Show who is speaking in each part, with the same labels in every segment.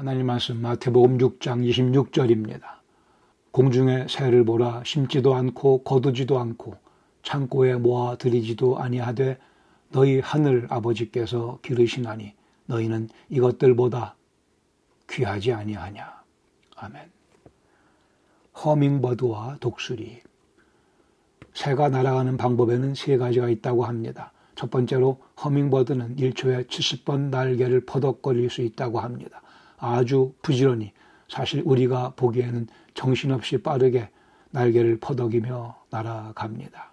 Speaker 1: 하나님 말씀 마태복음 6장 26절입니다. 공중에 새를 보라 심지도 않고 거두지도 않고 창고에 모아 들이지도 아니하되 너희 하늘 아버지께서 기르시나니 너희는 이것들보다 귀하지 아니하냐. 아멘. 허밍버드와 독수리. 새가 날아가는 방법에는 세 가지가 있다고 합니다. 첫 번째로 허밍버드는 1초에 70번 날개를 퍼덕거릴 수 있다고 합니다. 아주 부지런히 사실 우리가 보기에는 정신없이 빠르게 날개를 퍼덕이며 날아갑니다.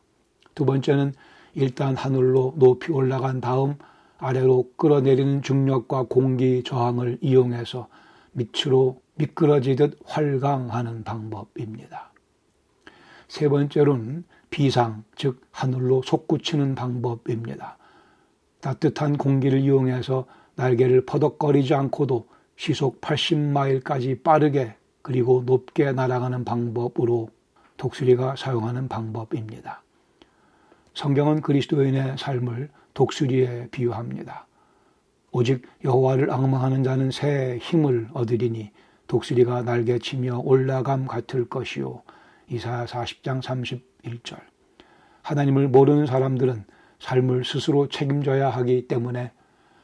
Speaker 1: 두 번째는 일단 하늘로 높이 올라간 다음 아래로 끌어내리는 중력과 공기 저항을 이용해서 밑으로 미끄러지듯 활강하는 방법입니다. 세 번째로는 비상, 즉 하늘로 솟구치는 방법입니다. 따뜻한 공기를 이용해서 날개를 퍼덕거리지 않고도 시속 80마일까지 빠르게 그리고 높게 날아가는 방법으로 독수리가 사용하는 방법입니다. 성경은 그리스도인의 삶을 독수리에 비유합니다. 오직 여호와를 악망하는 자는 새 힘을 얻으리니 독수리가 날개치며 올라감 같을 것이요. 이사야 40장 31절. 하나님을 모르는 사람들은 삶을 스스로 책임져야 하기 때문에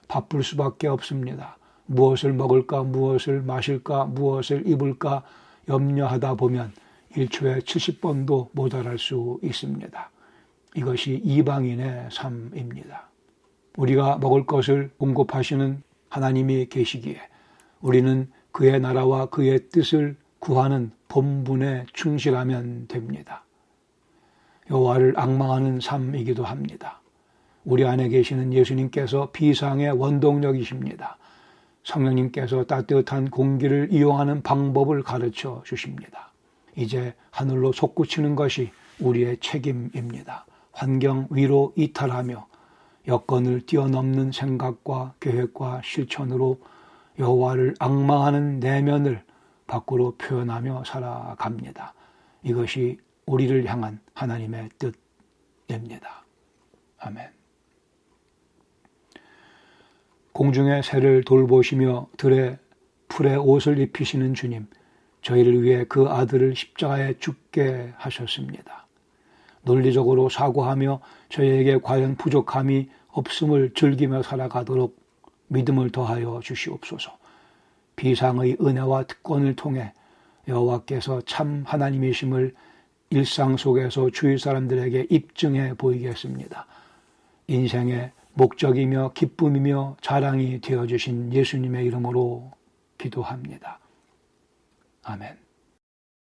Speaker 1: 바쁠 수밖에 없습니다. 무엇을 먹을까, 무엇을 마실까, 무엇을 입을까 염려하다 보면 1초에 70번도 모자랄 수 있습니다. 이것이 이방인의 삶입니다. 우리가 먹을 것을 공급하시는 하나님이 계시기에 우리는 그의 나라와 그의 뜻을 구하는 본분에 충실하면 됩니다. 여호와를 악망하는 삶이기도 합니다. 우리 안에 계시는 예수님께서 비상의 원동력이십니다. 성령님께서 따뜻한 공기를 이용하는 방법을 가르쳐 주십니다. 이제 하늘로 솟구치는 것이 우리의 책임입니다. 환경 위로 이탈하며 여건을 뛰어넘는 생각과 계획과 실천으로 여호와를 악망하는 내면을 밖으로 표현하며 살아갑니다. 이것이 우리를 향한 하나님의 뜻입니다. 아멘. 공중의 새를 돌보시며 들에 풀에 옷을 입히시는 주님, 저희를 위해 그 아들을 십자가에 죽게 하셨습니다. 논리적으로 사고하며 저희에게 과연 부족함이 없음을 즐기며 살아가도록 믿음을 더하여 주시옵소서. 비상의 은혜와 특권을 통해 여호와께서 참 하나님이심을 일상 속에서 주위 사람들에게 입증해 보이겠습니다. 인생의 목적이며 기쁨이며 자랑이 되어 주신 예수님의 이름으로 기도합니다. 아멘.